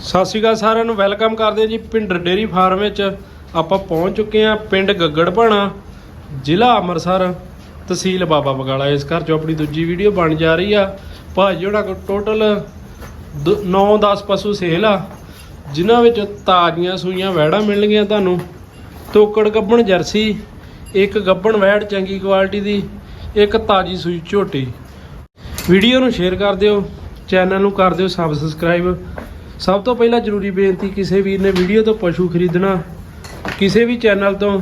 ਸਤਿ ਸ਼੍ਰੀ ਅਕਾਲ ਸਾਰਿਆਂ ਨੂੰ, ਵੈਲਕਮ ਕਰਦੇ ਜੀ ਪਿੰਡਰ ਡੇਰੀ ਫਾਰਮ ਵਿੱਚ। ਆਪਾਂ ਪਹੁੰਚ ਚੁੱਕੇ ਹਾਂ ਪਿੰਡ ਗੱਗੜਪਾਣਾ ਜ਼ਿਲ੍ਹਾ ਅੰਮ੍ਰਿਤਸਰ। ਤਹਿਸੀਲ ਬਾਬਾ ਬਗਾਲਾ, ਇਸ ਘਰ ਚੋਂ ਆਪਣੀ ਦੂਜੀ ਵੀਡੀਓ ਬਣ ਜਾ ਰਹੀ ਆ। ਭਾਜੀ ਉਹਨਾਂ ਕੋਲ ਟੋਟਲ 9-10 ਪਸ਼ੂ ਸੇਲ ਆ, ਜਿਨ੍ਹਾਂ ਵਿੱਚ ਤਾਜ਼ੀਆਂ ਸੂਈਆਂ ਵੈੜਾਂ ਮਿਲਣਗੀਆਂ ਤੁਹਾਨੂੰ। ਤੋਕੜ ਗੱਬਣ ਜਰਸੀ, ਇੱਕ ਗੱਬਣ ਵੈੜ ਚੰਗੀ ਕੁਆਲਿਟੀ ਦੀ, ਇੱਕ ਤਾਜੀ ਸੂਈ ਝੋਟੀ। ਵੀਡੀਓ ਨੂੰ ਸ਼ੇਅਰ ਕਰ ਦਿਓ ਚੈਨਲ ਨੂੰ ਕਰ ਦਿਓ, ਸਬਸਕ੍ਰਾਈਬ। ਸਭ ਤੋਂ ਪਹਿਲਾਂ ਜ਼ਰੂਰੀ ਬੇਨਤੀ, ਕਿਸੇ ਵੀਰ ਨੇ ਵੀਡੀਓ ਤੋਂ ਪਸ਼ੂ ਖਰੀਦਣਾ, ਕਿਸੇ ਵੀ ਚੈਨਲ ਤੋਂ,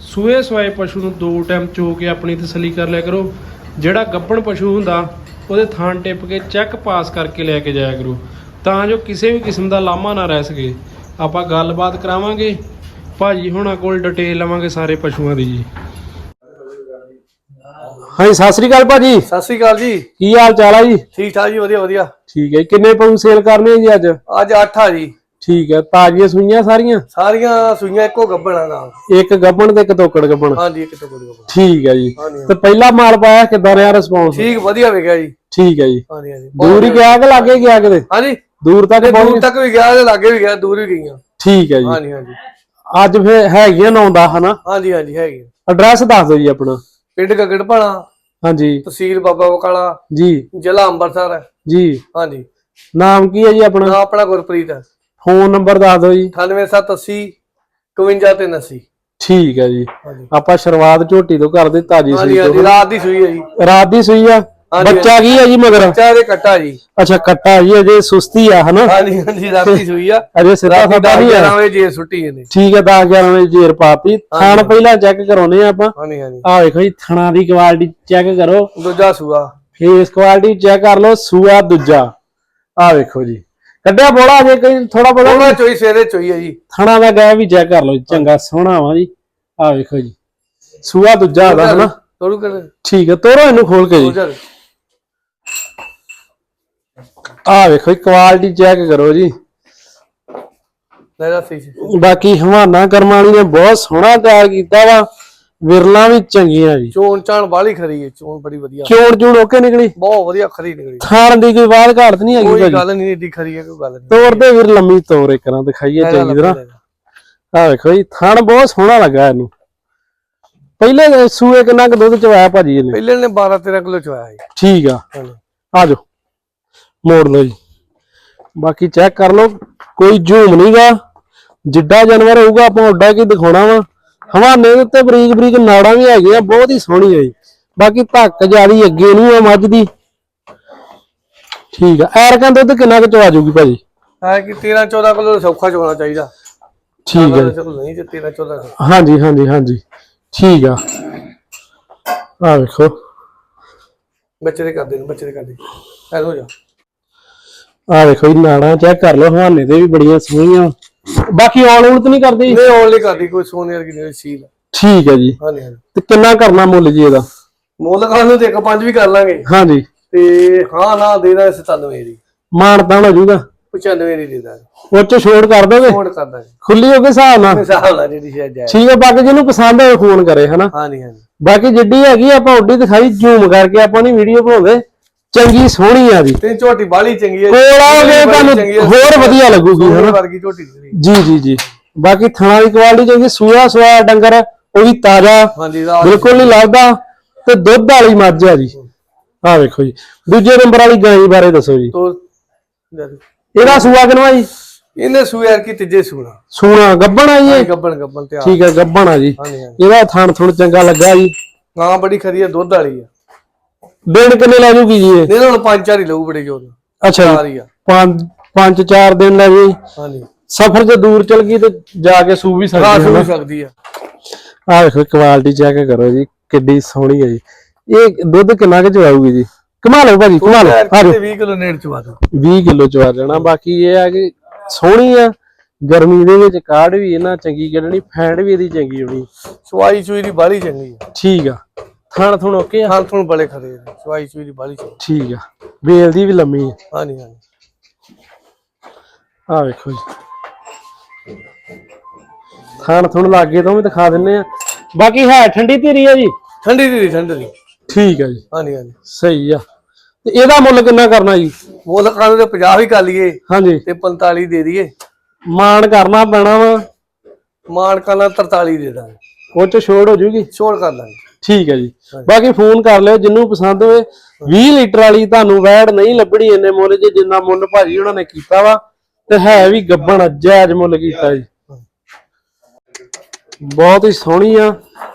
ਸੂਏ ਸਵਾਏ ਪਸ਼ੂ ਨੂੰ ਦੋ ਟਾਈਮ ਚੋ ਕੇ ਆਪਣੀ ਤਸੱਲੀ ਕਰ ਲਿਆ ਕਰੋ। ਜਿਹੜਾ ਗੱਬਣ ਪਸ਼ੂ ਹੁੰਦਾ, ਉਹਦੇ ਥਾਂ ਟਿੱਪ ਕੇ ਚੈੱਕ ਪਾਸ ਕਰਕੇ ਲੈ ਕੇ ਜਾਇਆ ਕਰੋ। ਤਾਂ ਜੋ ਕਿਸੇ ਵੀ ਕਿਸਮ ਦਾ ਲਾਮਾ ਨਾ ਰਹਿ ਸਕੇ। ਆਪਾਂ ਗੱਲਬਾਤ ਕਰਾਵਾਂਗੇ। ਭਾਜੀ ਹੁਣਾਂ ਕੋਲ ਡਿਟੇਲ ਲਵਾਂਗੇ ਸਾਰੇ ਪਸ਼ੂਆਂ ਦੀ ਜੀ। ਹਾਂਜੀ ਸਤਿ ਸ੍ਰੀ ਅਕਾਲ ਭਾਜੀ। ਸਤਿ ਸ੍ਰੀ ਅਕਾਲ ਜੀ। ਕੀ ਹਾਲ ਚਾਲ ਆ ਜੀ? ਠੀਕ ਠਾਕ ਜੀ ਵਧੀਆ ਵਧੀਆ। ਠੀਕ ਹੈ ਜੀ। ਕਿੰਨੇ ਪਸ਼ੂ ਸੇਲ ਕਰਨੇ ਆ ਜੀ ਅੱਜ? ਅੱਜ 8 ਆ ਜੀ। ਠੀਕ ਹੈ ਤਾਜ਼ੀਆਂ ਸੂਈਆਂ ਸਾਰੀਆਂ? ਸਾਰੀਆਂ ਸੂਈਆਂ ਇੱਕੋ ਗੱਬਣਾ ਨਾਲ। ਇੱਕ ਗੱਬਣ ਤੇ ਇੱਕ ਤੋਕੜ ਗੱਬਣ। ਹਾਂਜੀ ਇੱਕ ਤੋਂ ਕੋਈ ਗੱਬਣ। ਠੀਕ ਹੈ ਜੀ। ਹਾਂਜੀ ਤੇ ਪਹਿਲਾ ਮਾਲ ਪਾਇਆ ਕਿਦਾਂ ਰਿਹਾ ਰਿਸਪੌਂਸ ਠੀਕ ਵਧੀਆ ਵਿਕਿਆ ਜੀ। ਠੀਕ ਹੈ ਜੀ। ਹਾਂਜੀ ਹਾਂਜੀ। ਦੂਰ ਹੀ ਗਿਆ ਕਿ ਲਾਗੇ ਗਿਆ ਕਿਤੇ? ਹਾਂਜੀ। ਦੂਰ ਤੱਕ ਦੂਰ ਪਹੁੰਚ ਤੱਕ ਵੀ ਗਿਆ ਤੇ ਲਾਗੇ ਵੀ ਗਿਆ ਦੂਰ ਵੀ ਗਈਆਂ। ਠੀਕ ਹੈ ਜੀ। ਹਾਂਜੀ ਹਾਂਜੀ। ਅੱਜ ਫੇਰ ਹੈਗੀਆਂ ਨੌ ਦਾ ਹਨਾ? ਹਾਂਜੀ ਹਾਂਜੀ ਹੈਗੀ ਐਡਰੈਸ ਦੱਸ ਦਿਓ ਜੀ ਆਪਣਾ। ਪਿੰਡ ਗਗੜਪਾਣਾ ਹਾਂਜੀ। ਤਹਿਸੀਲ ਬਾਬਾ ਬਕਾਲਾ ਜੀ। ਜ਼ਿਲ੍ਹਾ ਅੰਮ੍ਰਿਤਸਰ। ਜੀ। ਹਾਂਜੀ। ਨਾਮ ਕੀ ਹੈ ਜੀ ਆਪਣਾ? ਨਾ ਆਪਣਾ ਗੁਰਪ੍ਰੀਤ ਹੈ। ਫੋਨ ਨੰਬਰ ਦੱਸ ਦਿਓ ਜੀ। 98780 51380 ਠੀਕ ਹੈ ਜੀ। ਹਾਂਜੀ। ਆਪਾਂ ਸ਼ੁਰੂਆਤ ਝੋਟੀ ਤੋਂ ਕਰਦੇ ਤਾਜੀ ਸੂਈ ਹਾਂਜੀ ਤੋਂ। ਰਾਤ ਦੀ ਸੂਈ ਹੈ ਜੀ। ਰਾਤ ਦੀ ਸੂਈ ਆ? ਹਾਂਜੀ। ਬੱਚਾ ਕੀ ਹੈ ਜੀ ਮਗਰ? ਬੱਚਾ ਦੇ ਕੱਟਾ ਜੀ। ਅੱਛਾ ਕੱਟਾ ਜੀ ਅਜੇ ਸੁਸਤੀ ਆ ਹਨਾ? ਹਾਂਜੀ ਹਾਂਜੀ ਰਾਤ ਸੂਈ ਆ। ਅਜੇ ਸਿੱਧਾ ਰਾਤੀ ਸਾਡਾ ਨਹੀਂ 11 ਆ। ਵਜੇ ਜੇ ਸੁੱਟੀ ਇਹਨੇ। ਠੀਕ ਹੈ 10 11 ਵਜੇ ਜੇਰ ਪਾਤੀ। ਥਾਣ ਪਹਿਲਾਂ ਚੈੱਕ ਕਰਾਉਨੇ ਆ ਆਪਾਂ। ਹਾਂਜੀ ਹਾਂਜੀ। ਆ ਵੇਖੋ ਜੀ ਥਣਾ ਦੀ ਕੁਆਲਿਟੀ ਚੈੱਕ ਕਰੋ। ਦੂਜਾ ਸੂਆ। ਫੇਸ ਕੁਆਲਿਟੀ ਚੈੱਕ ਕਰ ਲਓ ਸੂਆ ਦੂਜਾ। ਆ ਵੇਖੋ ਜੀ। ਕੱਢਿਆ ਬੋਲਾ ਜੇ ਕਈ ਥੋੜਾ ਬਹੁਤਾ ਉਹਨਾਂ ਚੋਈ ਸੇਰੇ ਚੋਈ ਹੈ ਜੀ। ਥਣਾ ਦਾ ਗਾਇ ਵੀ ਚੈੱਕ ਕਰ ਲਓ ਜੀ, ਚੰਗਾ ਸੋਹਣਾ ਵਾ ਜੀ। ਆ ਵੇਖੋ ਜੀ। ਸੂਆ ਦੂਜਾ ਦਾ ਹਨਾ? ਕਰ। ਠੀਕ ਹੈ ਤੋਰੋ ਇਹਨੂੰ ਖੋਲ ਕੇ ਜੀ। ਆ ਵੇਖੋ ਜੀ ਕੁਆਲਿਟੀ ਚੈੱਕ ਕਰੋ ਜੀ। ਲੈ ਜਾ। ਬਾਕੀ ਹਵਾਨਾ ਕਰਮਾਂ ਵਾਲੀ ਨੇ ਬਹੁਤ ਸੋਹਣਾ ਤਿਆਰ ਕੀਤਾ ਵਾ ਵਿਰਲਾ ਵੀ ਚੰਗੀਆਂ ਜੀ। ਚੋਣ ਚਾਣ ਬਾਲੀ ਖਰੀ ਹੈ ਚੋਣ ਬੜੀ ਵਧੀਆ। ਚੋਣ ਚੂਣ ਓਕੇ ਨਿਕਲੀ? ਬਹੁਤ ਵਧੀਆ ਖਰੀ ਨਿਕਲੀ। ਖਾਣ ਦੀ ਕੋਈ ਬਾਤ ਘਾਟ ਨਹੀਂ ਹੈਗੀ ਕੋਈ ਗੱਲ ਨਹੀਂ ਏਡੀ ਖਰੀ ਹੈ ਕੋਈ ਗੱਲ ਨਹੀਂ। ਤੋਰ ਦੇ ਵੀਰ ਲੰਮੀ ਤੋਰ ਇੱਕ ਰਾਂ ਦਿਖਾਈਏ ਚੰਗੀ ਤਰ੍ਹਾਂ। ਆ ਵੇਖੋ ਜੀ ਥਣ ਬਹੁਤ ਸੋਹਣਾ ਲੱਗਾ ਇਹਨੂੰ। ਪਹਿਲੇ ਸੂਏ ਕਿੰਨਾ ਕੁ ਦੁੱਧ ਚਵਾਇਆ ਭਾਜੀ ਇਹਨੇ? ਪਹਿਲੇ ਨੇ 12 13 ਕਿਲੋ ਚਵਾਇਆ ਸੀ। ਠੀਕ ਆ। ਹਾਂਜੀ। ਆ ਜਾਓ। ਮੋੜ ਲਓ ਜੀ। ਬਾਕੀ ਚੈੱਕ ਕਰ ਲਓ ਕੋਈ ਝੂਮ ਨਹੀਂਗਾ। ਜਿੱਡਾ ਜਾਨਵਰ ਹੋਊਗਾ ਆਪਾਂ ਓਡਾ ਕੀ ਦਿਖਾਉਣਾ ਵਾ। ਹਵਾਨੇ ਦੇ ਉੱਤੇ ਬਰੀਕ ਬਰੀਕ ਨਾੜਾਂ ਵੀ ਹੈਗੀਆਂ ਬਹੁਤ ਹੀ ਸੋਹਣੀ ਹੈ ਜੀ। ਬਾਕੀ ਧੱਕ ਜਿਆਦੀ ਅੱਗੇ ਨੂੰ ਆ ਮੱਝ ਦੀ। ਠੀਕ ਆ। ਐਰਕਾਂ ਦੁੱਧ ਕਿੰਨਾ ਕੁ ਚਵਾ ਜੂਗੀ ਭਾਜੀ? ਹੈ ਕਿ 13 14 ਕਿਲੋ ਸੌਖਾ ਚੋਣਾ ਚਾਹੀਦਾ। ਠੀਕ ਹੈ ਨਹੀਂ ਜੇ 13 14 ਹਾਂਜੀ ਹਾਂਜੀ ਹਾਂਜੀ। ਠੀਕ ਆ। ਆ ਵੇਖੋ। ਬੱਚੇ ਦੇ ਕਰਦੇ ਨੇ ਬੱਚੇ ਦੇ ਕਰਦੇ ਐ ਹੋ ਜਾ। ਆ ਵੇਖੋ ਜੀ ਨਾੜਾਂ ਚੈੱਕ ਕਰ ਲਓ ਹਵਾਨੇ ਤੇ ਵੀ ਬੜੀਆਂ ਸੋਹਣੀਆਂ। ਬਾਕੀ ਔਲ ਉਲਤ ਨਹੀਂ ਕਰਦੀ ਨਹੀਂ ਓਨਲੀ ਕਰਦੀ ਕੋਈ ਸੋਨੇ ਵਰਗੀ ਨਹੀਂ ਸੀਲ। ਠੀਕ ਹੈ ਜੀ। ਹਾਂਜੀ ਹਾਂਜੀ। ਤੇ ਕਿੰਨਾ ਕਰਨਾ ਮੁੱਲ ਜੀ ਇਹਦਾ? ਮੁੱਲ ਖਾਣ ਨੂੰ ਤੇ ਇੱਕ ਪੰਜ ਵੀ ਕਰ ਲਾਂਗੇ। ਹਾਂਜੀ। ਤੇ ਹਾਂ ਨਾ ਦੇ ਦਾਂ 97 ਦੀ ਮਾਨਤਾਨ ਹੋ ਜਾਊਗਾ। 95 ਦੀ ਦੇ ਦਾਂਗੇ। ਉਹ ਚ ਛੋੜ ਕਰ ਦੋਗੇ? ਛੋੜ ਕਰ ਦਾਂਗੇ। ਖੁੱਲੀ ਹੋ ਕੇ ਹਿਸਾਬ ਨਾਲ? ਹਿਸਾਬ ਨਾਲ ਜਿਹੜੀ ਸ਼ਾਇਦ ਜਾਏ ਠੀਕ ਹੈ ਬਾਕੀ ਜਿਹਨੂੰ ਪਸੰਦ ਹੋਵੇ ਫੋਨ ਕਰੇ ਹਨਾ? ਹਾਂਜੀ ਹਾਂਜੀ। ਬਾਕੀ ਜਿੱਡੀ ਹੈਗੀ ਆਪਾਂ ਉੱਡੀ ਦਿਖਾਈ ਜ਼ੂਮ ਕਰਕੇ ਆਪਾਂ ਨਹੀਂ ਵੀਡੀਓ ਬਣਾਉਂਦੇ। ਚੰਗੀ ਸੋਹਣੀ ਆ ਜੀ ਤੇ ਝੋਟੀ ਬਾਲੀ ਚੰਗੀ ਹੈ ਕੋਲ ਆਓਗੇ ਤੁਹਾਨੂੰ ਹੋਰ ਵਧੀਆ ਲੱਗੂਗੀ ਹਨਾ? ਵਰਗੀ ਝੋਟੀ ਜੀ ਜੀ ਜੀ। ਬਾਕੀ ਥਣਾ ਦੀ ਕੁਆਲਿਟੀ ਚੰਗੀ ਸੂਆ ਸੂਆ ਡੰਗਰ ਉਹ ਵੀ ਤਾਜ਼ਾ। ਬਿਲਕੁਲ ਨਹੀਂ ਲੱਗਦਾ ਤੇ ਦੁੱਧ ਵਾਲੀ ਮੱਝ ਆ ਜੀ। ਆ ਵੇਖੋ ਜੀ। ਦੂਜੇ ਨੰਬਰ ਵਾਲੀ ਗਾਂ ਬਾਰੇ ਦੱਸੋ ਜੀ। ਇਹਦਾ ਸੂਆ ਕਿਨਵਾ ਜੀ? ਇਹਨੇ ਸੂਇਰ ਕੀ ਤੀਜੇ ਸੂਣਾ। ਸੂਣਾ ਗੱਬਣ ਆ ਜੀ? ਗੱਬਣ ਗੱਬਣ ਤੇ ਆ ਠੀਕ ਹੈ ਗੱਬਣ ਆ ਜੀ। ਇਹਦਾ ਥਣ ਥੁਣ ਚੰਗਾ ਲੱਗਾ ਜੀ। ਗਾਂ ਬੜੀ ਖਰੀ ਹੈ ਦੁੱਧ ਵਾਲੀ ਆ। ਦਿਨ ਕਿੰਨੇ ਲੈ ਜੂਗੀ ਜੀ ਇਹ? ਨਾਲ ਪੰਜ ਚਾਰ ਹੀ ਲਊ ਬੜੇ ਜੋਰ ਅੱਛਾ। ਚਾਰ ਹੀ ਆ। ਪੰਜ ਪੰਜ ਚਾਰ ਦਿਨ ਲੈ ਜੀ। ਹਾਂਜੀ। ਸਫ਼ਰ ਜੇ ਦੂਰ ਚਲ ਗਈ ਤੇ ਜਾ ਕੇ ਸੂ ਵੀ ਹਾਂ ਸਕਦੀ ਸੂ ਹੈ ਸਕਦੀ ਆ। ਆ ਵੇਖੋ ਕੁਆਲਿਟੀ ਚੈੱਕ ਕਰੋ ਜੀ ਕਿੱਡੀ ਸੋਹਣੀ ਹੈ ਜੀ। ਇਹ ਦੁੱਧ ਕਿੰਨਾ ਕੁ ਚਵਾਊਗੀ ਜੀ? ਕਮਾ ਲਓ ਭਾਜੀ ਕਮਾ ਲਓ ਆ ਜਾਓ। 20 ਕਿਲੋ ਨੇੜ ਚਵਾ ਦੋ। 20 ਕਿਲੋ ਚਵਾ ਦੇਣਾ ਬਾਕੀ ਇਹ ਆ ਕਿ ਸੋਹਣੀ ਆ। ਗਰਮੀ ਦੇ ਵਿੱਚ ਕਾੜ ਵੀ ਇਹਨਾਂ ਚੰਗੀ ਕੱਢਣੀ ਫੈਂਟ ਵੀ ਇਹਦੀ ਚੰਗੀ ਹੋਣੀ। ਸਵਾਈ ਚੂਈ ਦੀ ਬਾਲੀ ਚੰਗੀ ਆ। ਠੀਕ ਆ। ਥਣ ਥੁਣ ਓਕੇ ਆ? ਹਾਂ ਤੁਹਾਨੂੰ ਬੜੇ ਨੇ ਸਵਾਈ ਦੀ ਬਾਲੀ ਠੀਕ ਆ। ਵੇਲ ਦੀ ਵੀ ਲੰਮੀ ਆ। ਹਾਂਜੀ ਹਾਂਜੀ। ਆ ਵੇਖੋ ਜੀ। ਥਣ ਥੁਣ ਲਾਗੇ ਤੋਂ ਵੀ ਦਿਖਾ ਦਿੰਨੇ ਆ। ਬਾਕੀ ਹੈ ਠੰਡੀ ਧੀਰੀ ਆ ਜੀ? ਠੰਡੀ ਦੀ ਠੰਡੀ ਦੀ ਠੀਕ ਆ ਜੀ। ਹਾਂਜੀ ਹਾਂਜੀ। ਸਹੀ ਆ। ਤੇ ਇਹਦਾ ਮੁੱਲ ਕਿੰਨਾ ਕਰਨਾ ਜੀ? ਮੁੱਲ ਕਾਨੂੰ ਤੇ 50 ਹੀ ਕਰ ਲਈਏ। ਹਾਂਜੀ। ਤੇ 45 ਦੇ ਦਈਏ। ਮਾਣ ਕਰਨਾ ਪੈਣਾ ਵਾ। ਮਾਨ ਕਾਨਾ 43 ਦੇ ਦਾਂਗੇ। ਚ ਛੋੜ ਹੋ ਜੂਗੀ। ਛੋੜ ਕਰ ਦਾਂਗੇ। ਠੀਕ ਹੈ ਜੀ। ਬਾਕੀ ਫੋਨ ਕਰ ਲਿਓ ਜਿੰਨੂੰ ਪਸੰਦ ਹੋਵੇ 20 ਲੀਟਰ ਵਾਲੀ ਤੁਹਾਨੂੰ ਵੈੜ ਨਹੀਂ ਲੱਭਣੀ ਇੰਨੇ ਮੁੱਲ 'ਚ ਜਿੰਨਾ ਮੁੱਲ ਭਾਜੀ ਉਹਨਾਂ ਨੇ ਕੀਤਾ ਵਾ ਤੇ ਹੈ ਵੀ ਗੱਬਣ ਜਾਇਜ਼ ਮੁੱਲ ਕੀਤਾ ਜੀ। ਬਹੁਤ ਹੀ ਸੋਹਣੀ ਆ।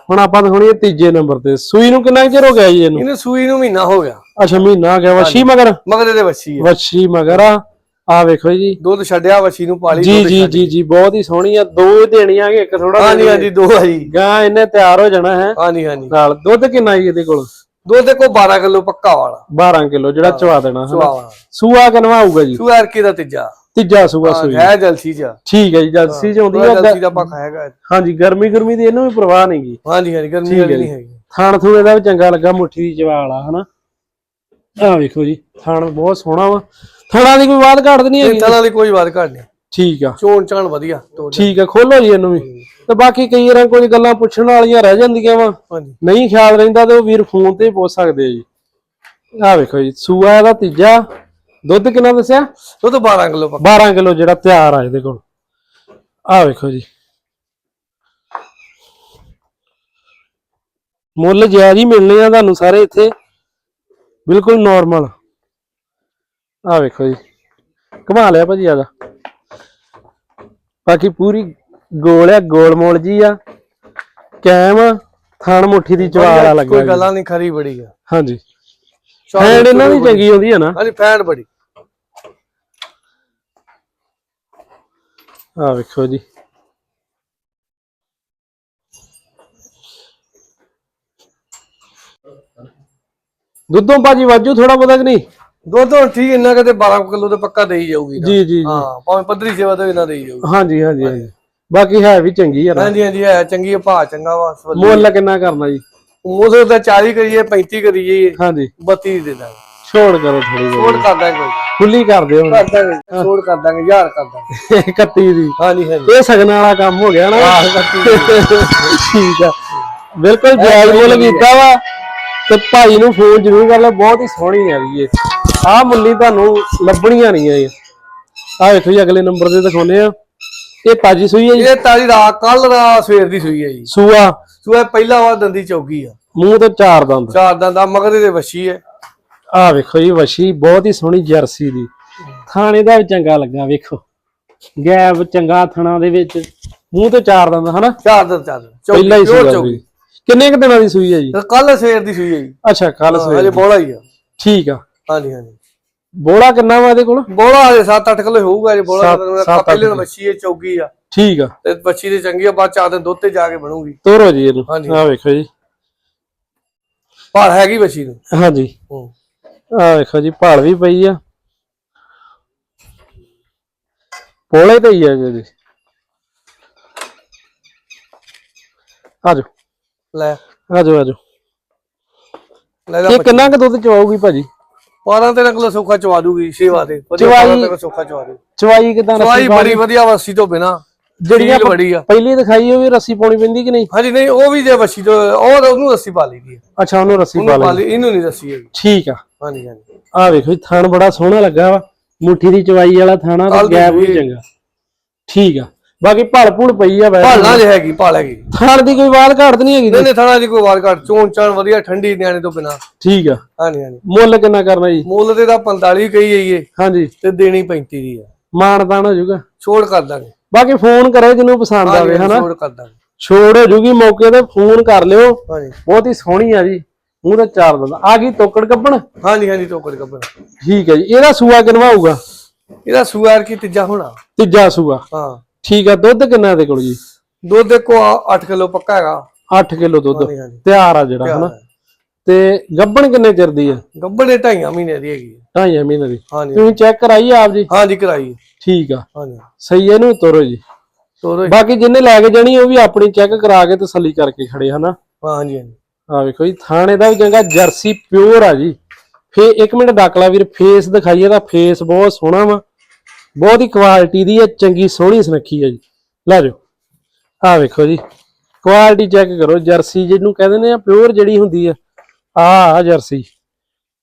ਹੁਣ ਆਪਾਂ ਦਿਖਾਉਣੀ ਆ ਤੀਜੇ ਨੰਬਰ ਤੇ। ਸੂਈ ਨੂੰ ਕਿੰਨਾ ਚਿਰ ਹੋ ਗਿਆ ਜੀ ਇਹਨੂੰ? ਇਹਨੂੰ ਸੂਈ ਨੂੰ ਮਹੀਨਾ ਹੋ ਗਿਆ। ਅੱਛਾ ਮਹੀਨਾ ਆ ਗਿਆ ਵਸ਼ੀ ਮਗਰ? ਮਗਰ ਦੇ ਵੱਛੀ ਹੈ ਵਸ਼ੀ ਮਗਰ ਆ। ਆ ਵੇਖੋ ਜੀ। ਦੁੱਧ ਛੱਡਿਆ ਵੱਛੀ ਨੂੰ ਪਾਲੀ ਜੀ ਜੀ ਜੀ ਜੀ ਬਹੁਤ ਹੀ ਸੋਹਣੀ ਆ। ਦੋ ਦੇਣੀਆਂ ਕਿ ਇੱਕ ਥੋੜਾ ਹਾਂਜੀ ਹਾਂਜੀ ਦੋ ਆ ਜੀ। ਗਾਂ ਇਹਨੇ ਤਿਆਰ ਹੋ ਜਾਣਾ ਹੈ। ਹਾਂਜੀ ਹਾਂਜੀ। ਨਾਲ ਦੁੱਧ ਕਿੰਨਾ ਜੀ ਇਹਦੇ ਕੋਲ? ਦੁੱਧ ਦੇ ਕੋ 12 ਕਿਲੋ ਪੱਕਾ ਵਾਲਾ। 12 ਕਿਲੋ ਜਿਹੜਾ ਚਵਾ ਦੇਣਾ ਹਨਾ? ਸੁਆ ਕਿੰਨਾ ਆਊਗਾ ਜੀ? ਸੂਆ ਕੀ ਦਾ ਤੀਜਾ। ਤੀਜਾ ਸੂਆ ਸੂਈ। ਹੈ ਜਲਸੀ ਚ। ਠੀਕ ਹੈ ਜੀ ਜਲਸੀ ਚ ਆਉਂਦੀ ਆ ਜਲਸੀ ਦਾ ਪੱਕਾ ਹੈਗਾ। ਹਾਂਜੀ ਗਰਮੀ ਗਰਮੀ ਦੀ ਇਹਨੂੰ ਵੀ ਪਰਵਾਹ ਨਹੀਂਗੀ ਹਾਂਜੀ ਹਾਂਜੀ ਗਰਮੀ ਨਹੀਂ ਹੈਗੀ। ਥਾਣ ਥੂਣੇ ਦਾ ਵੀ ਚੰਗਾ ਲੱਗਾ ਮੁੱਠੀ ਦੀ ਜਵਾਲ ਆ ਹਨਾ? ਆ ਵੇਖੋ ਜੀ ਥਾਣ ਬਹੁਤ ਸੋਹਣਾ ਵਾ। ਥਾਣਾ ਦੀ ਕੋਈ ਬਾਤ ਘਾਟ ਨਹੀਂ ਹੈਗੀ? ਤਰ੍ਹਾਂ ਦੀ ਕੋਈ ਬਾਤ ਘੱਟ ਨਹੀਂ। ਠੀਕ ਆ। ਚੋਣ ਚਾਣ ਵਧੀਆ ਤੋੜ ਠੀਕ ਆ ਖੋਲੋ ਜੀ ਇਹਨੂੰ ਵੀ। ਤੇ ਬਾਕੀ ਕਈ ਵਾਰ ਕੁਝ ਗੱਲਾਂ ਪੁੱਛਣ ਵਾਲੀਆਂ ਰਹਿ ਜਾਂਦੀਆਂ ਵਾ। ਹਾਂਜੀ। ਨਹੀਂ ਖਿਆਲ ਰਹਿੰਦਾ ਤੇ ਉਹ ਵੀਰ ਫੋਨ ਤੇ ਪੁੱਛ ਸਕਦੇ ਆ ਜੀ। ਆ ਵੇਖੋ ਜੀ ਸੂਆ ਇਹਦਾ ਤੀਜਾ। ਦੁੱਧ ਕਿੰਨਾ ਦੱਸਿਆ? ਦੁੱਧ 12 ਕਿਲੋ ਪੱਕਾ। 12 ਕਿਲੋ ਜਿਹੜਾ ਤਿਆਰ ਆ ਇਹਦੇ ਕੋਲ। ਆ ਵੇਖੋ ਜੀ। ਮੁੱਲ ਜਾਇਜ਼ ਹੀ ਮਿਲਣੇ ਆ ਤੁਹਾਨੂੰ ਸਾਰੇ ਇੱਥੇ। ਬਿਲਕੁਲ ਨਾਰਮਲ ਆ ਵੇਖੋ ਜੀ। ਘੁਮਾ ਲਿਆ ਭਾਜੀ ਆਦਾ ਬਾਕੀ ਪੂਰੀ ਗੋਲ ਆ ਗੋਲ ਮੋਲ ਜੀ ਆ। ਕੈਮ ਥਣ ਮੁੱਠੀ ਦੀ ਚਵਾਲਾ ਲੱਗਾ ਕੋਈ। ਗੱਲਾਂ ਨਹੀਂ ਖਰੀ ਬੜੀ ਆ। ਹਾਂਜੀ। ਹੈਂਡ ਇਹਨਾਂ ਦੀ ਚੰਗੀ ਹੁੰਦੀ ਆ ਨਾ। ਹਾਂਜੀ ਫੈਨ ਬੜੀ। ਆ ਵੇਖੋ ਜੀ। ਦੁੱਧੋਂ ਭਾਜੀ ਵਾਜੂ ਥੋੜਾ ਬਹੁਤਾ ਕਿ ਨਹੀਂ? ਦੁੱਧ ਹੁਣ ਠੀਕ ਇੰਨਾ ਕਿਤੇ 12 ਕਿਲੋ ਤੇ ਪੱਕਾ ਦੇਈ ਜਾਊਗੀ। ਜੀ ਜੀ। ਹਾਂ ਭਾਵੇਂ ਪੱਧਰੀ ਸੇਵਾ ਤੇ ਵੀ ਨਾ ਦੇਈ ਜਾਊਗੀ। ਹਾਂਜੀ ਹਾਂਜੀ ਹਾਂਜੀ। ਬਾਕੀ ਹੈ ਵੀ ਚੰਗੀ ਨਾ। ਹਾਂਜੀ ਹਾਂਜੀ ਹੈ ਚੰਗੀ ਭਾਅ ਚੰਗਾ ਵਾ। ਮੁੱਲ ਕਿੰਨਾ ਕਰਨਾ ਜੀ? ਮੁੱਲ ਦਾ 40 ਕਰੀਏ 35 ਕਰੀਏ ਹਾਂਜੀ। 32 ਦੇ ਦਾਂਗੇ। ਛੋੜ ਕਰੋ ਥੋੜੀ ਛੋੜ ਕਰ ਦਾਂਗੇ ਕੋਈ। ਖੁੱਲੀ ਕਰ ਦਿਓ ਹੁਣ। ਕਰ ਦਾਂਗੇ ਛੋੜ ਕਰ ਦਾਂਗੇ ਯਾਰ ਕਰ ਦਾਂਗੇ। 31 ਦੀ। ਹਾਂਜੀ ਹਾਂਜੀ। ਇਹ ਸਗਨ ਵਾਲਾ ਕੰਮ ਹੋ ਗਿਆ ਨਾ। ਆਹ, 31 ਠੀਕ ਆ। ਬਿਲਕੁਲ ਜਾਇਜ਼ ਮੁੱਲ ਕੀਤਾ ਵਾ। ਤੇ ਭਾਈ ਨੂੰ ਫੋਨ ਜ਼ਰੂਰ ਕਰ ਲੈ ਬਹੁਤ ਹੀ ਸੋਹਣੀ ਆ ਗਈ ਇਹ। ਆਹ ਮੁੱਲੀ ਤੁਹਾਨੂੰ ਲੱਭਣੀਆਂ ਨਹੀਂ ਆ ਇਹ। ਆ ਵੇਖੋ ਜੀ ਅਗਲੇ ਨੰਬਰ ਤੇ ਦਿਖਾਉਨੇ ਆ। ਇਹ ਤਾਜੀ ਸੂਈ ਹੈ ਜੀ? ਇਹ ਤਾਜੀ ਰਾਤ ਕੱਲ ਰਾਤ ਸਵੇਰ ਦੀ ਸੂਈ ਹੈ ਜੀ। ਸੂਆ? ਸੂਆ ਪਹਿਲਾ ਵਾਰ ਦੰਦੀ ਚੌਕੀ ਆ। ਮੂੰਹ ਤੇ ਚਾਰ ਦੰਦ। ਚਾਰ ਦੰਦਾ ਮਗਰ ਦੇ ਵੱਛੀ ਹੈ ਆ ਵੇਖੋ ਜੀ ਵਸ਼ੀ ਬਹੁਤ ਹੀ ਸੋਹਣੀ ਜਰਸੀ ਦੀ। ਥਾਣੇ ਦਾ ਵੀ ਚੰਗਾ ਲੱਗਾ ਵੇਖੋ। ਗੈਬ ਚੰਗਾ ਥਣਾ ਦੇ ਵਿੱਚ। ਮੂੰਹ ਤੇ ਚਾਰ ਦੰਦ ਹਨਾ? ਚਾਰ ਦੰਦ ਚਾਰ ਪਹਿਲਾਂ ਹੀ ਸੂਆ ਸੂਈ ਕਿੰਨੇ ਕੁ ਦਿਨਾਂ ਦੀ ਸੂਈ ਹੈ ਜੀ? ਕੱਲ ਸਵੇਰ ਦੀ ਸੂਈ ਹੈ ਜੀ। ਅੱਛਾ ਕੱਲ ਹਜੇ ਸਵੇਰ ਬੋਲਾ ਹੀ ਆ। ਠੀਕ ਆ। ਹਾਂਜੀ ਹਾਂਜੀ। ਬੋਲਾ ਕਿੰਨਾ ਵਾ ਇਹਦੇ ਕੋਲ? ਬੋਲਾ ਹਜੇ 7-8 ਕਿਲੋ ਹੋਊਗਾ ਜੇ ਬੋਲਾ ਪਹਿਲੇ ਕਿੱਲੋ। ਵੱਛੀ ਹੈ ਚੌਕੀ ਆ। ਠੀਕ ਆ। ਤੇ ਵੱਛੀ ਦੀ ਚੰਗੀ ਆ ਬਾਅਦ ਚਾਰ ਦਿਨ ਦੁੱਧ ਤੇ ਜਾ ਕੇ ਬਣੂਗੀ। ਤੋਰੋ ਜੀ ਇਹਨੂੰ। ਹਾਂਜੀ। ਆ ਵੇਖੋ ਜੀ। ਪਰ ਹੈਗੀ ਵੱਛੀ ਨੂੰ ਹਾਂਜੀ। ਆ ਵੇਖੋ ਜੀ ਭਾਲ ਵੀ ਪਈ ਆ। ਪੋਲੇ ਤੇ ਹੀ ਆ ਜੀ ਆਜੋ ਲੈ। ਆਜੋ ਆਜੋ। ਲੈ ਜਾ ਇਹ ਕਿੰਨਾ ਕੁ ਦੁੱਧ ਚਵਾਊਗੀ ਭਾਜੀ? 12 13 ਕਿਲੋ ਸੁੱਖਾ ਚਵਾ ਦੂਗੀ ਸੇਵਾ ਦੇ। ਚਵਾਈ- 12 ਸੁੱਖਾ ਚਵਾ ਦੂ ਚਵਾਈ ਕਿਦਾਂ ਚਵਾਈ ਬੜੀ ਵਧੀਆ ਵੱਛੀ ਤੋਂ ਬਿਨਾ। ਜਿਹੜੀਆਂ ਬੜੀ ਆ। ਪਹਿਲੀ ਦਿਖਾਈ ਉਹ ਵੀ ਰੱਸੀ ਪਾਉਣੀ ਪੈਂਦੀ ਕਿ ਨਹੀਂ? ਹਾਂਜੀ ਨਹੀਂ ਉਹ ਵੀ ਜੇ ਵੱਛੀ ਤੋਂ ਉਹ ਤਾਂ ਉਹਨੂੰ ਰੱਸੀ ਪਾ ਲਈ ਦੀ ਹੈ ਅੱਛਾ ਉਹਨੂੰ ਰੱਸੀ ਪਾ ਉਹਨੂੰ ਪਾ ਲਈ। ਲਈ ਇਹਨੂੰ ਨਹੀਂ ਰੱਸੀ ਹੈਗੀ। ਠੀਕ ਆ। ਹਾਂਜੀ ਹਾਂਜੀ। ਆ ਵੇਖੋ ਜੀ ਥਣ ਬੜਾ ਸੋਹਣਾ ਲੱਗਾ ਵਾ। ਮੁੱਠੀ ਦੀ ਚਵਾਈ ਵਾਲਾ ਥਾਣਾ ਤੇ ਗੈਪ ਵੀ। ਚੰਗਾ। ਠੀਕ ਆ। ਬਾਕੀ ਭਲ ਭੁਲ ਪਈ ਆ ਵੈਸੇ। ਭਾਲਣਾ ਜੇ ਹੈਗੀ ਭਾਲ ਹੈਗੀ। ਥਣ ਦੀ ਕੋਈ ਬਾਤ ਘਾਟ ਨਹੀਂ ਹੈਗੀ ਨਹੀਂ ਨਹੀਂ ਥਾਣਾ ਦੀ ਕੋਈ ਵਾਰ ਘੱਟ ਚੋਣ ਚਾਣ ਵਧੀਆ ਠੰਡੀ ਨਿਆਣੇ ਤੋਂ ਬਿਨਾ। ਠੀਕ ਆ। ਹਾਂਜੀ ਹਾਂਜੀ। ਮੁੱਲ ਕਿੰਨਾ ਕਰਨਾ ਜੀ? ਮੁੱਲ ਤੇ ਤਾਂ 45 ਕਹੀ ਜਾਈਏ ਹਾਂਜੀ। ਤੇ ਦੇਣੀ 35 ਦੀ ਆ। ਮਾਨਦਾਨ ਹੋ ਜਾਊਗਾ। ਛੋੜ ਕਰ ਦਾਂਗੇ। ਬਾਕੀ ਫੋਨ ਕਰੇ ਜਿਹਨੂੰ ਪਸੰਦ ਆਵੇ ਹਨਾ? ਛੋੜ ਕਰ ਦਾਂਗੇ। ਛੋੜ ਹੋ ਜੂਗੀ ਮੌਕੇ ਤੇ ਫੋਨ ਕਰ ਲਿਓ। ਹਾਂਜੀ। ਬਹੁਤ ਹੀ ਸੋਹਣੀ ਆ ਜੀ। ਮੂੰਹ ਤੇ ਚਾਰ ਦੰਦ ਆ ਗਈ ਤੋਕੜ ਕੱਪਣ? ਹਾਂਜੀ ਹਾਂਜੀ ਟੋਕਰ ਕੱਪੜ ਠੀਕ ਹੈ ਜੀ। ਇਹਦਾ ਸੂਆ ਕਿੰਨਾ ਹੋਊਗਾ? ਇਹਦਾ ਸੂਆਰ ਕੀ ਤੀਜਾ ਹੋਣਾ। ਤੀਜਾ ਸੂਆ। ਹਾਂ। ਠੀਕ ਆ ਦੁੱਧ ਕਿੰਨਾ ਇਹਦੇ ਕੋਲ ਜੀ? ਦੁੱਧ ਦੇਖੋ 8 ਕਿਲੋ ਪੱਕਾ ਹੈਗਾ। 8 ਕਿਲੋ ਦੁੱਧ। ਹਾਂਜੀ ਹਾਂਜੀ। ਤਿਆਰ ਆ ਜਿਹੜਾ ਹਨਾ? ਤੇ ਗੱਬਣ ਕਿੰਨੇ ਚਿਰ ਦੀ ਆ? ਗੱਬੜੇ ਢਾਈਆਂ ਮਹੀਨੇ ਦੀ ਹੈਗੀ ਹੈ। ਢਾਈਆਂ ਮਹੀਨੇ ਦੀ। ਹਾਂਜੀ। ਤੁਸੀਂ ਚੈੱਕ ਕਰਾਈ ਆਪ ਜੀ? ਹਾਂਜੀ ਕਰਾਈ ਠੀਕ ਆ। ਹਾਂਜੀ। ਸਹੀ ਹੈ ਇਹਨੂੰ ਤੋਰੋ ਜੀ। ਤੋਰੋ ਬਾਕੀ ਜਿੰਨੇ ਲੈ ਕੇ ਜਾਣੀ ਉਹ ਵੀ ਆਪਣੀ ਚੈੱਕ ਕਰਾ ਕੇ ਤਸੱਲੀ ਕਰਕੇ ਖੜੇ ਹਨਾ? ਹਾਂਜੀ ਹਾਂਜੀ। ਆ ਵੇਖੋ ਜੀ ਥਾਣੇ ਦਾ ਵੀ ਚੰਗਾ ਜਰਸੀ ਪਿਓਰ ਆ ਜੀ। ਫੇ ਇੱਕ ਮਿੰਟ ਡਾਕਲਾ ਵੀਰ ਫੇਸ ਦਿਖਾਈਏ ਤਾਂ ਫੇਸ ਬਹੁਤ ਸੋਹਣਾ ਵਾ। ਬਹੁਤ ਹੀ ਕੁਆਲਿਟੀ ਦੀ ਹੈ ਚੰਗੀ ਸੋਹਣੀ ਸੁਨੱਖੀ ਹੈ ਜੀ। ਲੈ ਜਾਓ। ਆ ਵੇਖੋ ਜੀ। ਕੁਆਲਿਟੀ ਚੈੱਕ ਕਰੋ ਜਰਸੀ ਜਿਹਨੂੰ ਕਹਿੰਦੇ ਨੇ ਆ ਪਿਓਰ ਜਿਹੜੀ ਹੁੰਦੀ ਆ। ਆ ਜਰਸੀ।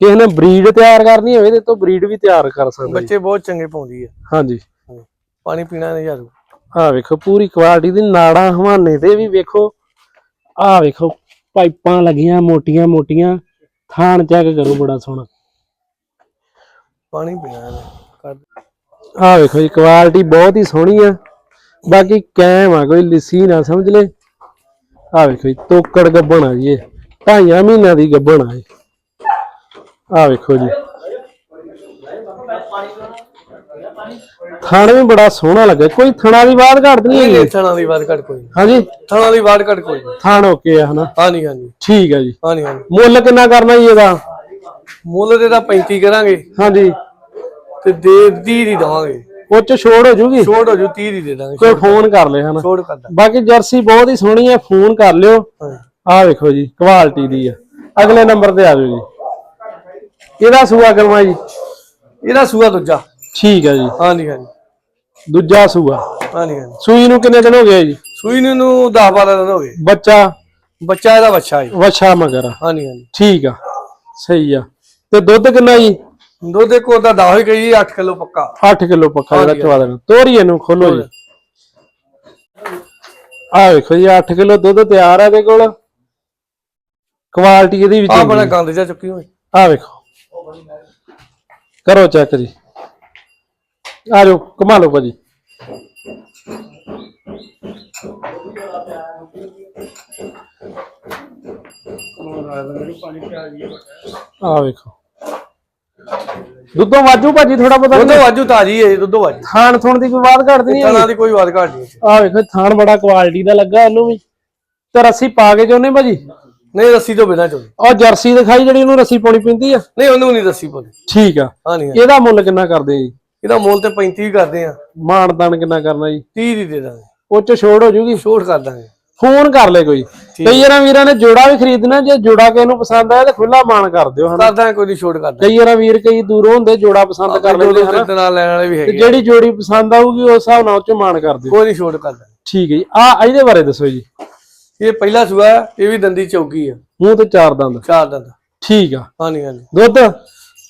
ਕਿਸੇ ਨੇ ਬਰੀਡ ਤਿਆਰ ਕਰਨੀ ਹੋਵੇ ਤੇ ਤੋਂ ਬਰੀਡ ਵੀ ਤਿਆਰ ਕਰ ਸਕਦਾ ਬੱਚੇ ਬਹੁਤ ਚੰਗੇ ਪਾਉਂਦੀ ਆ। ਹਾਂਜੀ। ਪਾਣੀ ਪੀਣਾ ਨਹੀਂ ਯਾਰੂ। ਆ ਵੇਖੋ ਪੂਰੀ ਕੁਆਲਿਟੀ ਦੀ ਨਾੜਾਂ ਹਵਾਨੇ ਤੇ ਵੀ ਵੇਖੋ। ਆ ਵੇਖੋ ਪਾਈਪਾਂ ਲੱਗੀਆਂ ਮੋਟੀਆਂ ਮੋਟੀਆਂ। ਥਾਣ ਚੈੱਕ ਕਰੋ ਬੜਾ ਸੋਹਣਾ। ਪਾਣੀ ਪੀਣਾ ਕਰ ਆ ਵੇਖੋ ਜੀ ਕੁਆਲਿਟੀ ਬਹੁਤ ਹੀ ਸੋਹਣੀ ਆ। ਬਾਕੀ ਕੈਮ ਆ ਕੋਈ ਲਿੱਸੀ ਨਾ ਸਮਝ ਲੈ। ਆ ਵੇਖੋ ਜੀ ਤੋਕੜ ਗੱਬਣ ਆ ਜੀ ਇਹ। ਢਾਈਆਂ ਮਹੀਨਿਆਂ ਦੀ ਗੱਬਣ ਆ ਇਹ। ਆ ਵੇਖੋ ਜੀ। ਥਣ ਵੀ ਬੜਾ ਸੋਹਣਾ ਲੱਗਾ। ਕੋਈ ਥਣਾ ਦੀ ਬਾਤ ਘੱਟ ਨਹੀਂ ਹੈਗੀ? ਥਣਾ ਦੀ ਵਾਰ ਘਟ ਕੋਈ ਹਾਂਜੀ? ਥਣਾ ਦੀ ਵਾਰ ਘਟ ਕੋਈ ਥਣ ਓਕੇ ਆ ਹਨਾ? ਹਾਂਜੀ ਹਾਂਜੀ। ਠੀਕ ਆ ਜੀ। ਹਾਂਜੀ ਹਾਂਜੀ। ਮੁੱਲ ਕਿੰਨਾ ਕਰਨਾ ਜੀ ਇਹਦਾ? ਮੁੱਲ ਦੇ ਤਾਂ 35 ਕਰਾਂਗੇ। ਹਾਂਜੀ। ਤੇ ਦੇ 30 ਦੀ ਦਵਾਂਗੇ। ਉਹ ਚ ਛੋੜ ਹੋ ਜੂਗੀ? ਛੋੜ ਹੋ ਜੂ 30 ਦੀ ਦੇ ਦਾਂਗੇ ਕੋਈ ਫੋਨ ਕਰ ਲੈ ਹਨਾ। ਛੋੜ ਬਾਕੀ ਜਰਸੀ ਬਹੁਤ ਹੀ ਸੋਹਣੀ ਹੈ ਫੋਨ ਕਰ ਲਿਓ। ਆਹ ਵੇਖੋ ਜੀ ਕੁਆਲਿਟੀ ਦੀ ਆ। ਅਗਲੇ ਨੰਬਰ ਤੇ ਆ ਜਾਓ ਜੀ। ਇਹਦਾ ਸੂਆ ਕਰਮਾ ਜੀ। ਇਹਦਾ ਸੂਆ ਦੂਜਾ। ਠੀਕ ਹੈ ਜੀ ਹਾਂਜੀ ਹਾਂਜੀ ਦੂਜਾ ਸੂਆ। ਹਾਂਜੀ ਹਾਂਜੀ ਸੂਈ ਨੂੰ ਕਿੰਨੇ ਦਿਨ ਹੋ ਗਏ ਜੀ? ਸੂਈ ਨੂੰ ਨੂੰ 10 12 ਦਿਨ ਹੋ ਗਏ। ਬੱਚਾ? ਬੱਚਾ ਇਹਦਾ ਬੱਚਾ ਹੈ ਵਛਾ ਮਗਰ। ਆ। ਹਾਂਜੀ ਹਾਂਜੀ ਠੀਕ ਆ। ਸਹੀ ਆ। ਤੇ ਦੁੱਧ ਕਿੰਨਾ ਜੀ? ਦੁੱਧ ਦੇਖੋ ਤਾਂ 10 ਹੀ ਗਈ 8 ਕਿਲੋ ਪੱਕਾ। 8 ਕਿਲੋ ਪੱਕਾ ਜਿਹੜਾ ਚਵਾ ਦੇਣਾ। ਤੋਰੀ ਇਹਨੂੰ ਖੋਲੋ ਜੀ। ਆਹ ਵੇਖੋ ਜੀ 8 ਕਿਲੋ ਦੁੱਧ ਤਿਆਰ ਆ ਇਹਦੇ ਕੋਲ। ਕੁਆਲਿਟੀ ਇਹਦੀ ਵੀ ਆ ਬੜਾ ਆ। ਗੰਦ ਜਾ ਚੁੱਕੀ ਹੋਈ। ਆਹ ਵੇਖੋ। ਕਰੋ ਚੈੱਕ ਜੀ। ਆ ਜਾਓ ਕਮਾ ਲਓ ਭਾਜੀ। ਆ ਵੇਖੋ। ਦੁੱਧੋਂ ਵਾਜੂ ਭਾਜੀ ਥੋੜਾ ਪਤਾ ਦੁੱਧ ਵਾਜੂ ਤਾਜੀ ਹੈ ਦੁੱਧ ਵਾਜੂ। ਥਾਣ ਥੁਣ ਦੀ ਕੋਈ ਬਾਤ ਘਟਦੀ ਨਹੀਂ ਥਣਾ ਦੀ ਕੋਈ ਵਾਦ ਘਾਟ ਨਹੀਂ ਆ ਵੇਖੋ ਥਾਣ ਬੜਾ ਕੁਆਲਿਟੀ ਦਾ ਲੱਗਾ ਇਹਨੂੰ ਵੀ। ਤੇ ਰੱਸੀ ਪਾ ਕੇ ਚਾਹੁੰਦੇ ਭਾਜੀ? ਨਹੀਂ ਰੱਸੀ ਤੋਂ ਬਿਨਾ ਚੋਦੀ ਉਹ ਜਰਸੀ ਦਿਖਾਈ ਜਿਹੜੀ ਉਹਨੂੰ ਰੱਸੀ ਪਾਉਣੀ ਪੈਂਦੀ ਆ? ਨਹੀਂ ਉਹਨੂੰ ਨਹੀਂ ਰੱਸੀ ਬੋਲੀ ਠੀਕ ਆ। ਹਾਂਜੀ ਹਾਂਜੀ। ਇਹਦਾ ਮੁੱਲ ਕਿੰਨਾ ਕਰਦੇ ਜੀ? ਇਹਦਾ ਮੁੱਲ ਤੇ 35 ਕਰਦੇ ਆ। ਮਾਣ ਤਾਣ ਕਿੰਨਾ ਕਰਨਾ ਜੀ? 30 ਦੀ ਦੇ ਦਾਂਗੇ। ਉਹ ਚ ਛੋੜ ਹੋ ਜੂਗੀ? ਛੋਟ ਕਰ ਦਾਂਗੇ। ਫੋਨ ਕਰ ਲੈ ਕੋਈ। ਕਈ ਵਾਰਾਂ ਵੀਰਾਂ ਨੇ ਜੋੜਾ ਵੀ ਖਰੀਦਣਾ ਜੇ ਜੋੜਾ ਕਿਸੇ ਨੂੰ ਪਸੰਦ ਆਇਆ ਤੇ ਖੁੱਲਾ ਮਾਨ ਕਰ ਦਿਓ ਹਨਾ। ਕਰ ਦਾਂਗੇ ਕੋਈ ਨਹੀਂ ਛੋਟ ਕਰ ਦਾਂਗੇ ਕਈ ਵਾਰਾਂ ਵੀਰ ਕਈ ਦੂਰੋਂ ਹੁੰਦੇ ਜੋੜਾ ਪਸੰਦ ਕਰ ਲੈਂਦੇ ਹਨਾ। ਨਾਲ ਲੈਣ ਵਾਲੇ ਵੀ ਹੈਗੇ। ਜਿਹੜੀ ਜੋੜੀ ਪਸੰਦ ਆਊਗੀ ਉਸ ਹਿਸਾਬ ਨਾਲ ਉਹ ਚ ਮਾਨ ਕਰ ਦਿਓ। ਕੋਈ ਨਹੀਂ ਛੋਟ ਕਰ ਦਾਂਗੇ ਠੀਕ ਹੈ ਜੀ। ਆ ਇਹਦੇ ਬਾਰੇ ਦੱਸੋ ਜੀ। ਇਹ ਪਹਿਲਾ ਸੂਆ ਇਹ ਵੀ ਦੰਦੀ ਚੌਕੀ ਆ। ਮੂੰਹ ਤੇ ਚਾਰ ਦੰਦ। ਚਾਰ ਦੰਦ। ਠੀਕ ਆ। ਹਾਂਜੀ ਹਾਂਜੀ। ਦੁੱਧ?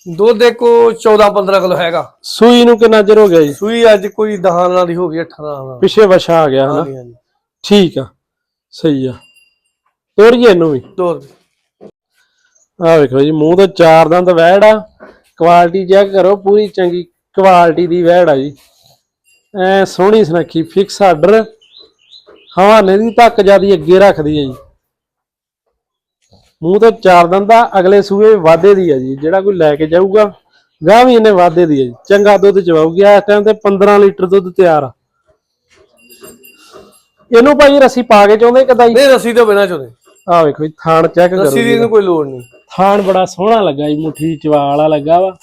ਦੁੱਧ ਦੇਖੋ 14 15 ਕਿਲੋ ਹੈਗਾ। ਸੂਈ ਨੂੰ ਕਿੰਨਾ ਚਿਰ ਹੋ ਗਿਆ ਜੀ? ਸੂਈ ਅੱਜ ਕੋਈ 10 ਨਾਲ ਦੀ ਹੋ ਗਈ 18 ਨਾਲ ਪਿੱਛੇ ਵਛਾ ਆ ਗਿਆ ਹਨਾ। ਹਾਂਜੀ ਹਾਂਜੀ। ਠੀਕ ਆ। ਸਹੀ ਆ। ਤੋਰੀਏ ਇਹਨੂੰ ਵੀ। ਦੋ। ਆ ਵੇਖੋ ਜੀ ਮੂੰਹ ਤੇ ਚਾਰ ਦੰਦ ਵੈੜ ਆ। ਕੁਆਲਿਟੀ ਚੈੱਕ ਕਰੋ ਪੂਰੀ ਚੰਗੀ ਕੁਆਲਿਟੀ ਦੀ ਵੈੜ ਆ ਜੀ। ਐ ਸੋਹਣੀ ਸੁਨੱਖੀ ਫਿਕਸ ਆਰਡਰ ਹਵਾਨੇ ਦੀ ਤੱਕ ਜਿਆਦੀ ਅੱਗੇ ਰੱਖਦੀ ਹੈ ਜੀ। ਮੂੰਹ ਤੇ ਚਾਰ ਦੰਦ ਆ ਅਗਲੇ ਸੂਏ ਵਾਧੇ ਦੀ ਆ ਜੀ। ਜਿਹੜਾ ਕੋਈ ਲੈ ਕੇ ਜਾਊਗਾ ਗਾਂ ਵੀ ਇਹਨੇ ਵਾਧੇ ਦੀ ਆ ਜੀ। ਚੰਗਾ ਦੁੱਧ ਚਵਾਉਗੀ ਇਸ ਟਾਈਮ ਤੇ 15 ਲੀਟਰ ਦੁੱਧ ਤਿਆਰ ਆ। ਇਹਨੂੰ ਭਾਈ ਰੱਸੀ ਪਾ ਕੇ ਚਾਹੁੰਦੇ ਕਿਦਾਂ ਜੀ ਨਹੀਂ ਰੱਸੀ ਤੋਂ ਬਿਨਾ ਚੋਦੇ ਆ ਵੇਖੋ ਜੀ ਥਾਣ ਚੈੱਕ ਕਰੋ ਰੱਸੀ ਦੀ ਜੀ। ਕੋਈ ਲੋੜ ਨਹੀਂ। ਥਾਣ ਬੜਾ ਸੋਹਣਾ ਲੱਗਾ ਜੀ ਮੁੱਠੀ ਚਵਾਲ ਵਾਲਾ ਲੱਗਾ ਵਾ।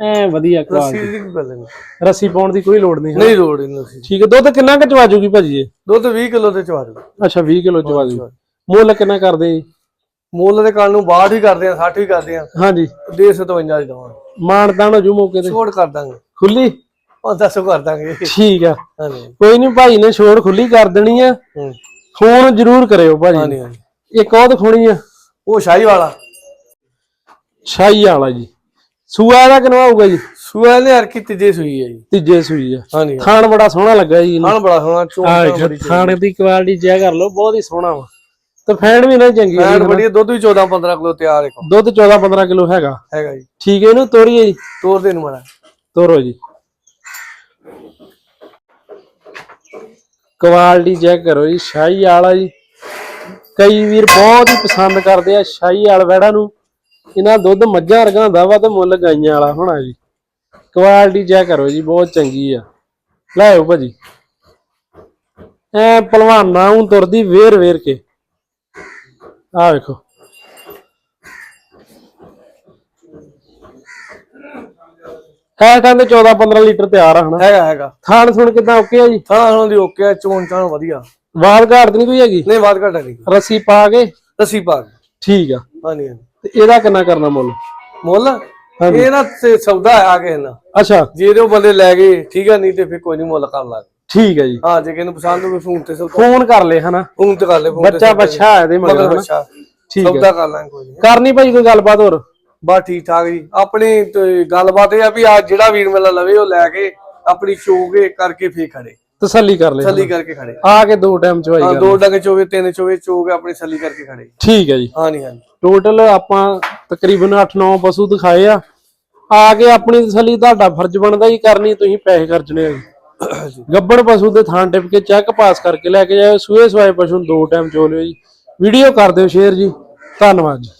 ਐ ਵਧੀਆ ਰੱਸੀ ਕੁਆਲਿਟੀ ਦੀ ਕੋਈ ਗੱਲ ਨਹੀਂ। ਰੱਸੀ ਪਾਉਣ ਦੀ ਕੋਈ ਲੋੜ ਨਹੀਂ ਹੈ। ਨਹੀਂ ਲੋੜ ਇਹਨੂੰ ਰੱਸੀ ਦੀ। ਠੀਕ ਹੈ ਦੁੱਧ ਕਿੰਨਾ ਕੁ ਚਵਾ ਜੂਗੀ ਭਾਜੀ ਇਹ? ਦੁੱਧ 20 ਕਿਲੋ ਤੇ ਚਵਾ ਦਿਓ ਅੱਛਾ 20 ਕਿਲੋ ਚਵਾ ਜੂ। ਮੁੱਲ ਕਿੰਨਾ ਕਰਦੇ ਜੀ? ਮੁੱਲ ਦੇ ਕਾਲ ਨੂੰ 62 ਵੀ ਕਰਦੇ ਆ 60 ਵੀ ਕਰਦੇ ਆ। ਹਾਂਜੀ। ਦੇ 57 ਦੀ ਦਵਾਂਗੇ। ਮਾਨਦਾਨ ਹੋ ਜੂ ਮੌਕੇ ਤੇ। ਛੋਟ ਕਰ ਦਾਂਗੇ। ਖੁੱਲੀ? ਉਹ ਦੱਸੋ ਕਰ ਦਾਂਗੇ। ਠੀਕ ਆ। ਹਾਂਜੀ। ਕੋਈ ਨਹੀਂ ਭਾਈ ਨੇ ਛੋੜ ਖੁੱਲੀ ਕਰ ਦੇਣੀ ਆ। ਹੂੰ। ਫੋਨ ਜ਼ਰੂਰ ਕਰਿਓ ਭਾਜੀ ਹਾਂਜੀ ਹਾਂਜੀ। ਇੱਕ ਉਹ ਦਿਖਾਉਣੀ ਆ? ਉਹ ਸ਼ਾਹੀ ਵਾਲਾ। ਸ਼ਾਹੀ ਵਾਲਾ ਜੀ। ਸੂਆ ਦਾ ਕਿੰਨਾ ਹੋਊਗਾ ਜੀ? ਸੂਆ ਨੇ ਹਰ ਕੀ ਤੀਜੇ ਸੂਈ ਹੈ ਜੀ। ਤੀਜੇ ਸੂਈ ਆ। ਹਾਂਜੀ। ਥਾਣ ਬੜਾ ਸੋਹਣਾ ਲੱਗਾ ਜੀ ਇਹਨੂੰ। ਖਾਣ ਬੜਾ ਸੋਹਣਾ ਚੋਣ ਬੜੀ ਥਾਣੇ ਦੀ ਕੁਆਲਿਟੀ ਚੈੱਕ ਕਰ ਲਓ ਬਹੁਤ ਹੀ ਸੋਹਣਾ ਵਾ। ਤੇ ਫੈਨ ਵੀ ਨਾ ਚੰਗੀ ਆ ਜੀ, ਬੜੀ ਹੈ, ਦੁੱਧ ਵੀ 14 15 ਕਿਲੋ ਤਿਆਰ ਹੈ ਦੁੱਧ 14 15 ਕਿਲੋ ਹੈਗਾ। ਹੈਗਾ ਜੀ। ਠੀਕ ਹੈ ਇਹਨੂੰ ਤੋਰੀਏ ਜੀ। ਤੋਰ ਦੇ ਨੂੰ ਮਾੜਾ। ਤੋਰੋ ਜੀ। ਕੁਆਲਿਟੀ ਚੈੱਕ ਕਰੋ ਜੀ, ਸ਼ਾਹੀ ਵਾਲਾ ਜੀ। ਕਈ ਵੀਰ ਬਹੁਤ ਹੀ ਪਸੰਦ ਕਰਦੇ ਆ ਸ਼ਾਹੀ ਵਾਲ ਵੈੜਾ ਨੂੰ। ਇਹਨਾਂ ਦੁੱਧ ਮੱਝਾਂ ਵਰਗਾ ਹੁੰਦਾ ਵਾ ਤੇ ਮੁੱਲ ਗਾਈਆਂ ਵਾਲਾ, ਹੋਣਾ ਜੀ। ਕੁਆਲਿਟੀ ਚੈੱਕ ਕਰੋ ਜੀ, ਬਹੁਤ ਚੰਗੀ ਆ। ਲੈ ਭਾਜੀ। ਐ ਪਹਿਲਵਾਨਾਂ ਨੂੰ ਤੁਰਦੀ ਵੇਰ ਵੇਰ ਕੇ। ਆ ਵੇਖੋ। ਹੈ ਤਾਂ 14 15 ਲੀਟਰ ਤਿਆਰ ਆ ਹਨਾ। ਹੈਗਾ ਹੈਗਾ। ਥਾਣ ਸੁਣ ਕਿਦਾਂ ਓਕੇ ਆ ਜੀ? ਥਾਂ ਹੁਣ ਦੀ ਓਕੇ ਆ ਚੋਣ ਚਾਣ ਵਧੀਆ। ਵਾਲ ਘਾਟ ਨਹੀਂ ਕੋਈ ਹੈਗੀ? ਨਹੀਂ ਬਾਤ ਘਟਾ ਨਹੀਂ ਰੱਸੀ ਪਾ ਕੇ? ਰੱਸੀ ਪਾ ਕੇ। ਠੀਕ ਆ। ਹਾਂਜੀ ਹਾਂਜੀ। ਤੇ ਇਹਦਾ ਕਿੰਨਾ ਕਰਨਾ ਮੁੱਲ? ਮੁੱਲ। ਇਹ ਨਾ ਤੇ ਸੌਦਾ ਆ ਕੇ ਨਾ ਅੱਛਾ। ਜੇ ਉਹ ਬੰਦੇ ਲੈ ਗਏ ਠੀਕ ਆ ਨਹੀਂ ਤੇ ਫਿਰ ਕੋਈ ਨਹੀਂ ਮੁੱਲ ਕਰ ਲਾਂਗੇ ਠੀਕ ਹੈ ਜੀ। ਹਾਂ ਜੇ ਕਿਹਨੂੰ ਪਸੰਦ ਹੋਵੇ ਫੋਨ ਤੇ ਸੌਦਾ। ਫੋਨ ਕਰ ਲੈ ਹਨਾ। ਫੋਨ ਤੇ ਕਰ ਲੈ ਬੱਚਾ ਬੱਚਾ ਇਹਦੇ ਮਗਰ ਬੱਚਾ ਠੀਕ ਹੈ ਸੌਦਾ ਕਰ ਲਾਂਗੇ ਕੋਈ ਨਹੀਂ ਕਰਨੀ ਭਾਈ ਕੋਈ ਗੱਲਬਾਤ ਹੋਰ? ਬਸ ਠੀਕ ਠਾਕ ਜੀ। ਆਪਣੀ ਤੇ ਗੱਲਬਾਤ ਇਹ ਆ ਵੀ ਆ ਜਿਹੜਾ ਵੀਰ ਮੇਲਾ ਲਵੇ ਉਹ ਲੈ ਕੇ ਆਪਣੀ ਸ਼ੋਅ ਕਰਕੇ ਫੇਰ ਖੜੇ। ਤਸੱਲੀ ਕਰ ਲੈ ਸੱਲੀ ਕਰਕੇ ਖੜੇ। ਆ ਕੇ ਦੋ ਟਾਈਮ ਚਵਾਈ ਹਾਂ ਦੋ ਡੰਗ ਚੋਵੇ ਤਿੰਨ ਚੋਵੇ ਚੋਵੇ ਆਪਣੀ ਸੱਲੀ ਕਰਕੇ ਖੜੇ। ਠੀਕ ਹੈ ਜੀ। ਹਾਂ ਨਹੀਂ ਹਾਂ ਟੋਟਲ ਆਪਾਂ ਤਕਰੀਬਨ 8-9 ਪਸ਼ੂ ਦਿਖਾਏ ਆ। ਆ ਕੇ ਆਪਣੀ ਤਸੱਲੀ ਤੁਹਾਡਾ ਫਰਜ਼ ਬਣਦਾ ਹੀ ਕਰਨੀ ਤੁਸੀਂ ਪੈਸੇ ਖਰਚਣੇ ਆ ਗੱਬੜ ਪਸ਼ੂ ਦੇ ਥਾਂ ਟਿਪ ਕੇ ਚੈੱਕ ਪਾਸ ਕਰਕੇ ਲੈ ਕੇ ਜਾਓ ਸੂਏ ਸਵਾਏ ਪਸ਼ੂ ਨੂੰ ਦੋ ਟਾਈਮ ਚੋ ਲਿਓ ਜੀ। ਵੀਡੀਓ ਕਰ ਦਿਓ ਸ਼ੇਅਰ ਜੀ। ਧੰਨਵਾਦ ਜੀ।